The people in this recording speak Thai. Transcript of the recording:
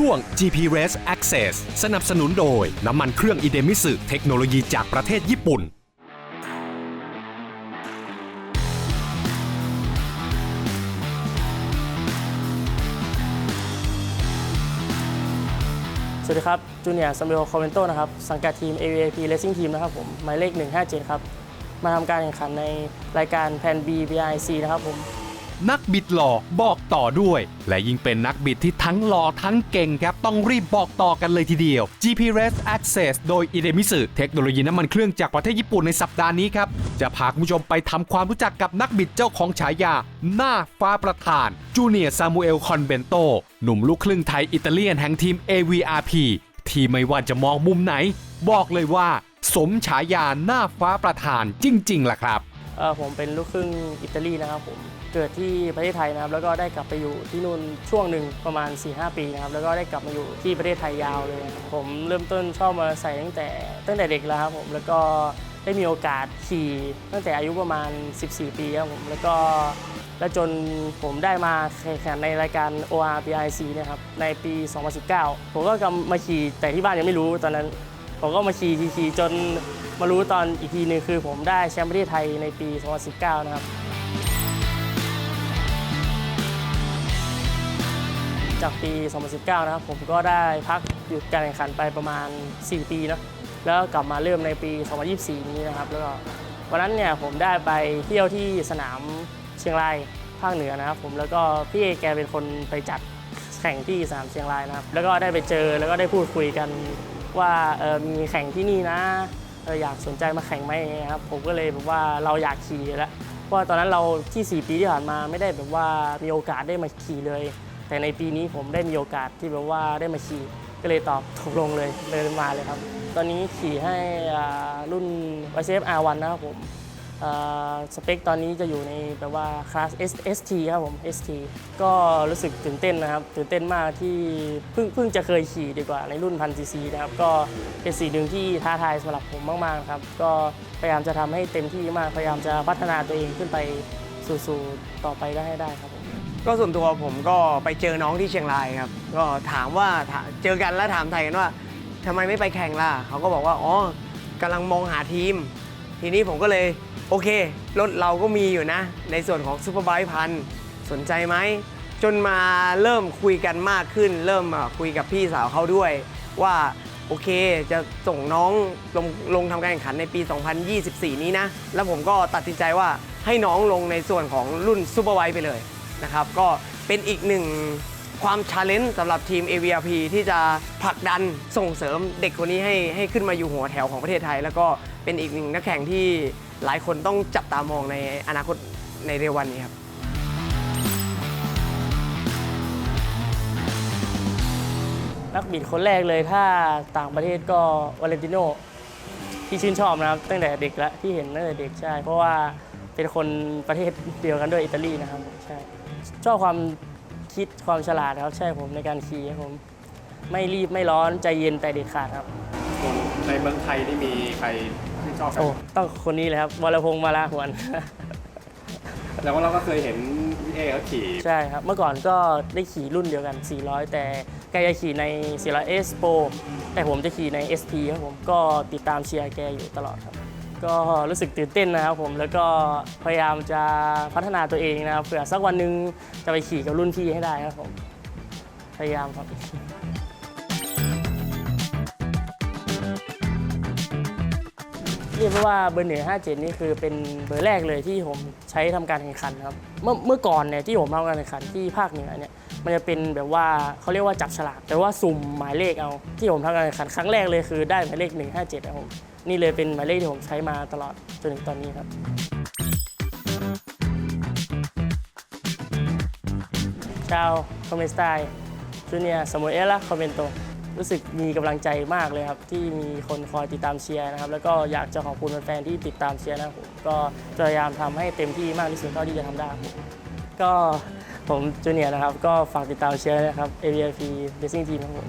ช่วง GP Race Access สนับสนุนโดย น้ำมันเครื่องอิเดมิสึเทคโนโลยีจากประเทศญี่ปุ่น สวัสดีครับ จูเนียร์ซัมเบลคอมเมนโตนะครับ สังกัดทีม AVAP Racing Team นะครับผม หมายเลข 157 ครับ มาทำการแข่งขันในรายการแพน B BIC นะครับผม นักบิดหล่อบอกต่อด้วย และยิ่งเป็นนักบิดที่ทั้งหล่อทั้งเก่งครับ ต้องรีบบอกต่อกันเลยทีเดียว GP Race Access โดย i d e m i s u เทคโนโลยีน้ำมันเครื่องจากประเทศญี่ปุ่นในสัปดาห์นี้ครับ จะพาคุณผู้ชมไปทำความรู้จักกับนักบิดเจ้าของฉายา หน้าฟ้าประธานจูเนียร์ซามูเอลคอนเบนโตหนุ่มลูกครึ่งไทยอิตาเลียนแห่งทีม AVRP ที่ไม่ว่าจะมองมุมไหน บอกเลยว่า สมฉายาหน้าฟ้าประธานจริงๆล่ะครับ ผมเป็นลูกครึ่งอิตาลีนะครับผมเกิดที่ประเทศไทยนะครับ แล้วก็ได้กลับไปอยู่ที่นู่นช่วงหนึ่งประมาณ 4-5 ปีนะครับ แล้วก็ได้กลับมาอยู่ที่ประเทศไทยยาวเลย ผมเริ่มต้นชอบมอเตอร์ไซค์ตั้งแต่ตั้งแต่เด็กแล้วครับผมแล้วก็ได้มีโอกาสขี่ตั้งแต่อายุประมาณ 14 ปีครับผมแล้วก็และจนผมได้มาแข่งขันในรายการ ORBIC เนะครับในปี 2019 ผมก็กำมาขี่แต่ที่บ้านยังไม่รู้ตอนนั้น ผมก็มาขี่ขี่ขี่จนมารู้ตอนอีกทีหนึงคือ ผมได้แชมป์ประเทศไทยในปี 2019 นะครับ จากปี 2019 นะครับ ผมก็ได้พักหยุดการแข่งขันไปประมาณ 4 ปีนะแล้วก็กลับมาเริ่มในปี 2024 นี้นะครับ แล้วก็วันนั้นเนี่ยผมได้ไปเที่ยวที่สนามเชียงรายภาคเหนือนะครับ ผมแล้วก็พี่เอแกเป็นคนไปจัดแข่งที่สนามเชียงรายนะครับ แล้วก็ได้ไปเจอแล้วก็ได้พูดคุยกัน ว่าเออมีแข่งที่นี่นะอยากสนใจมาแข่งไหมอย่างเงี้ยครับผมก็เลยแบบว่าเราอยากขี่แล้วเพราะว่าตอนนั้นเราที่ 4 ปีที่ผ่านมาไม่ได้แบบว่ามีโอกาสได้มาขี่เลย แต่ในปีนี้ผมได้มีโอกาสที่แบบว่าได้มาขี่ก็เลยตอบถูกลงเลยเลยมาเลยครับ ตอนนี้ขี่ให้อ่ารุ่น YCF R1 นะครับผม สเปคตอนนี้จะอยู่ในแบบว่าคลาส S T ครับผม ST ก็รู้สึกตื่นเต้นนะครับ ตื่นเต้นมากที่เพิ่งเพิ่งจะเคยขี่ดีกว่าในรุ่นพันซีซีนะครับ ก็เป็นสิ่งหนึ่งที่ท้าทายสำหรับผมมากๆครับ ก็พยายามจะทำให้เต็มที่มาก พยายามจะพัฒนาตัวเองขึ้นไปสู่ๆต่อไปได้ให้ได้ครับผมก็ส่วนตัวผมก็ไปเจอน้องที่เชียงรายครับ ก็ถามว่าถาเจอกันแล้วถามไทยกันว่าทำไมไม่ไปแข่งล่ะเขาก็บอกว่าอ๋อกำลังมองหาทีม ทีนี้ผมก็เลย โอเค รถเราก็มีอยู่นะ ในส่วนของซูเปอร์ไบค์พันสนใจไหม จนมาเริ่มคุยกันมากขึ้น เริ่มคุยกับพี่สาวเขาด้วย ว่าโอเคจะส่งน้องลงลงทำการแข่งขันในปี 2024 นี้นะ แล้วผมก็ตัดสินใจว่าให้น้องลงในส่วนของรุ่นซูเปอร์ไบค์ไปเลยนะครับ ก็เป็นอีกหนึ่งความชาเลนจ์สำหรับทีม AVRP ที่จะผลักดันส่งเสริมเด็กคนนี้ให้ให้ขึ้นมาอยู่หัวแถวของประเทศไทย แล้วก็เป็นอีกหนึ่งนักแข่งที่ หลายคนต้องจับตามองในอนาคตในเร็ววันนี้ครับนักบิดคนแรกเลยถ้าต่างประเทศก็วาเลนติโนที่ชื่นชอบนะครับ ตั้งแต่เด็กแล้วที่เห็นตั้งแต่เด็กใช่ เพราะว่าเป็นคนประเทศเดียวกันด้วยอิตาลีนะครับใช่ชอบความคิดความฉลาดครับ ใช่ผมในการขี่ครับผมไม่รีบไม่ร้อนใจเย็นแต่เด็ดขาดครับ ในเมืองไทยนี่มีใคร ชอบกันโอ้ต้องคนนี้เลยครับวรพงษ์มาลาหวน แล้วว่าเราก็เคยเห็นพี่เอเขาขี่ ใช่ครับ เมื่อก่อนก็ได้ขี่รุ่นเดียวกัน 400 แต่แกจะขี่ใน 400 S Pro แต่ผมจะขี่ใน SP ครับผมก็ติดตามเชียร์แกอยู่ตลอดครับ ก็รู้สึกตื่นเต้นนะครับผมแล้วก็พยายามจะพัฒนาตัวเองนะครับเผื่อสักวันหนึ่งจะไปขี่กับรุ่นพี่ให้ได้ครับผม พยายามครับ เรียกได้ว่าเบอร์หนึ่งห้าเจ็ดนี่คือเป็นเบอร์แรกเลยที่ผมใช้ทำการแข่งขันครับ เมื่อเมื่อก่อนเนี่ยที่ผมทำการแข่งขันที่ภาคเหนือเนี่ยมันจะเป็นแบบว่าเขาเรียกว่าจับฉลากแต่ว่าสุ่มหมายเลขเอาที่ผมทำการแข่งขันครั้งแรกเลยคือได้หมายเลข 157ครับผมนี่เลยเป็นหมายเลขที่ผมใช้มาตลอดจนถึงตอนนี้ครับชาวคอมเมนต์สไตล์จูเนียสมุเอล่าคอมเมนโต รู้สึกมีกำลังใจมากเลยครับที่มีคนคอยติดตามเชียร์นะครับแล้วก็อยากจะขอบคุณแฟนๆที่ติดตามเชียร์นะครับผมก็จะพยายามทำให้เต็มที่มากที่สุดเท่าที่จะทำได้ก็ผมจูเนียร์นะครับก็ฝากติดตามเชียร์นะครับ AVIP Racing Team ครับผม